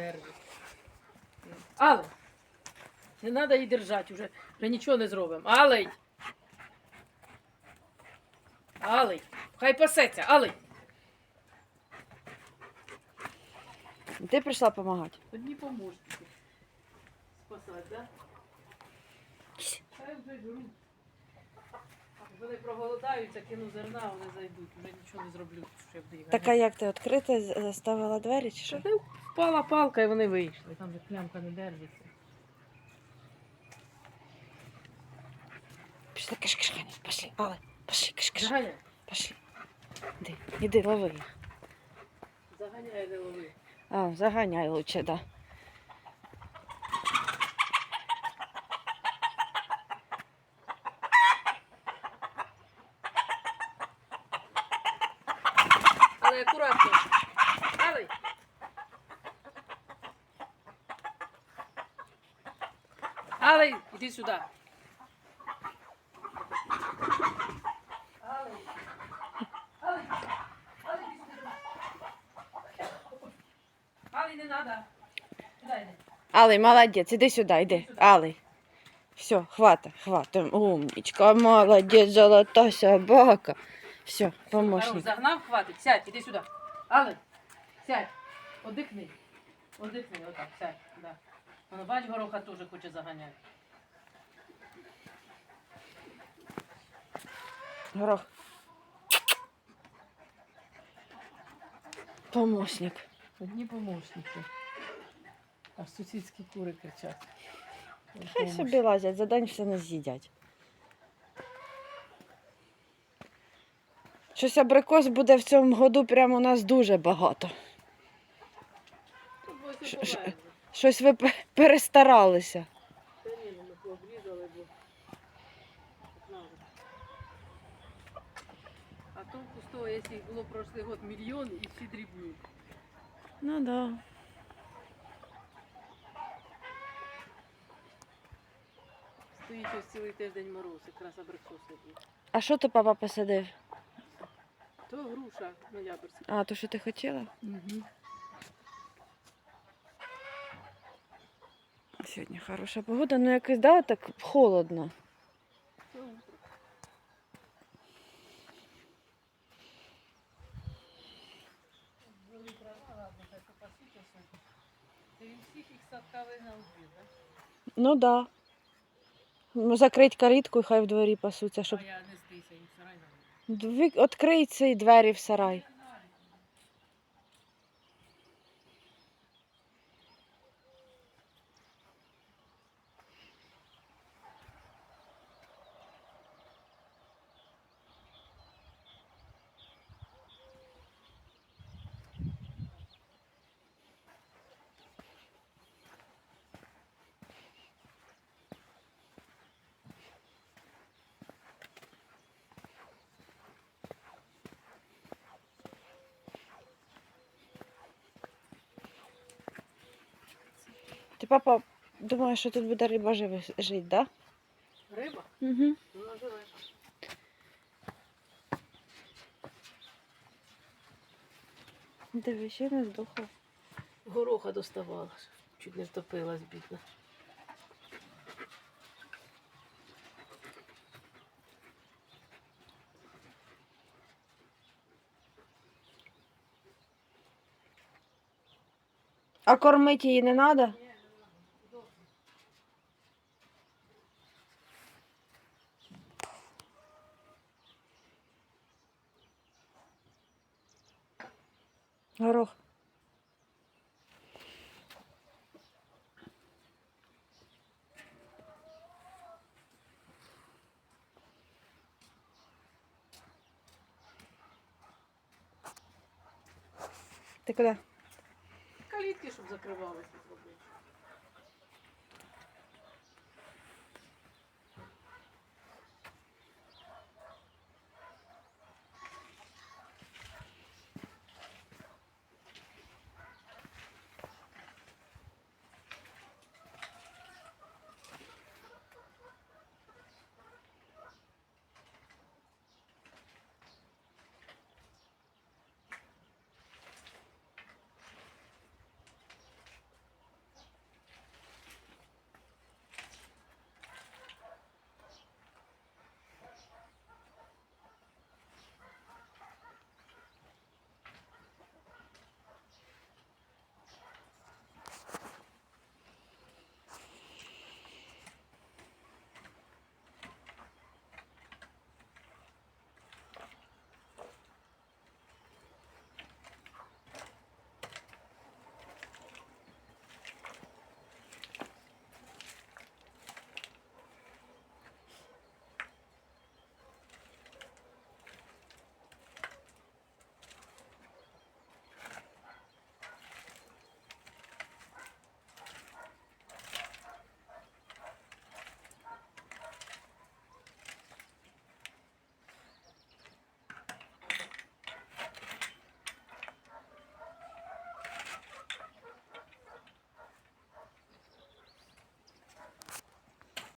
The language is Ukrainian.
держить. Але, не треба її держати, вже, вже нічого не зробимо. Алей! Алей! Хай пасеться, Алей! Ти прийшла допомагати. Одні помощники. Спасать, да? Хай вже жруть. Вони проголодаються, кину зерна, вони зайдуть. Вже нічого не зроблю, щоб їх. Так а як ти відкрити заставила двері чи що? Що? Впала палка і вони вийшли. Там же клямка не держиться. Пішли киш-киш, пішли, але, пішли, киш-киш, Заганяй. пішли. Іди, іди, лови їх. Заганяй, не лови. А, заганяй лучше, да. Але акуратно. Але. Але, іди сюди. Але. Але. Але, іди сюди. Але, не треба. Сюди молодець, іди сюди, іди. Алий. Все, хвата, хвата. Умничка, молодець, золота собака. Все, помощник. загнав, хватить. Сядь, іди сюди. Але, сядь. Одихни. Одихни, отак, сядь. Да. Воно, бач, гороха теж хоче заганяти. Горох. Помощник. Одні помощники. Аж сусідські кури кричать. Хай собі лазять, за день все не з'їдять. Щось абрикос буде в цьому году прямо у нас дуже багато. Щось ви перестаралися. Та ні, ну, ми пообрізали, бо. А толку з того, якщо їх було прошлий год мільйон і всі дрібні. Ну да. Стоїть ось цілий тиждень мороз, якраз абрикоси був. А що то папа посадив? То груша ноябрьська. А, то що ти хотіла? Угу. Сьогодні хороша погода, ну якось да, так холодно. Дві, так? Ну да. Ну, Закрить калітку і хай в дворі пасуться, щоб А я не стися, їм все райно. Дві... відкрий ці двері в сарай. Папа думаєш, що тут буде риба жити, да? Риба? Угу. Вона живе. Дивись, ще не здохла. Гороха доставала, чуть не втопилась, бідна. А кормити її не треба? Горох. Ти куди? Калітки, щоб закривалися зробити.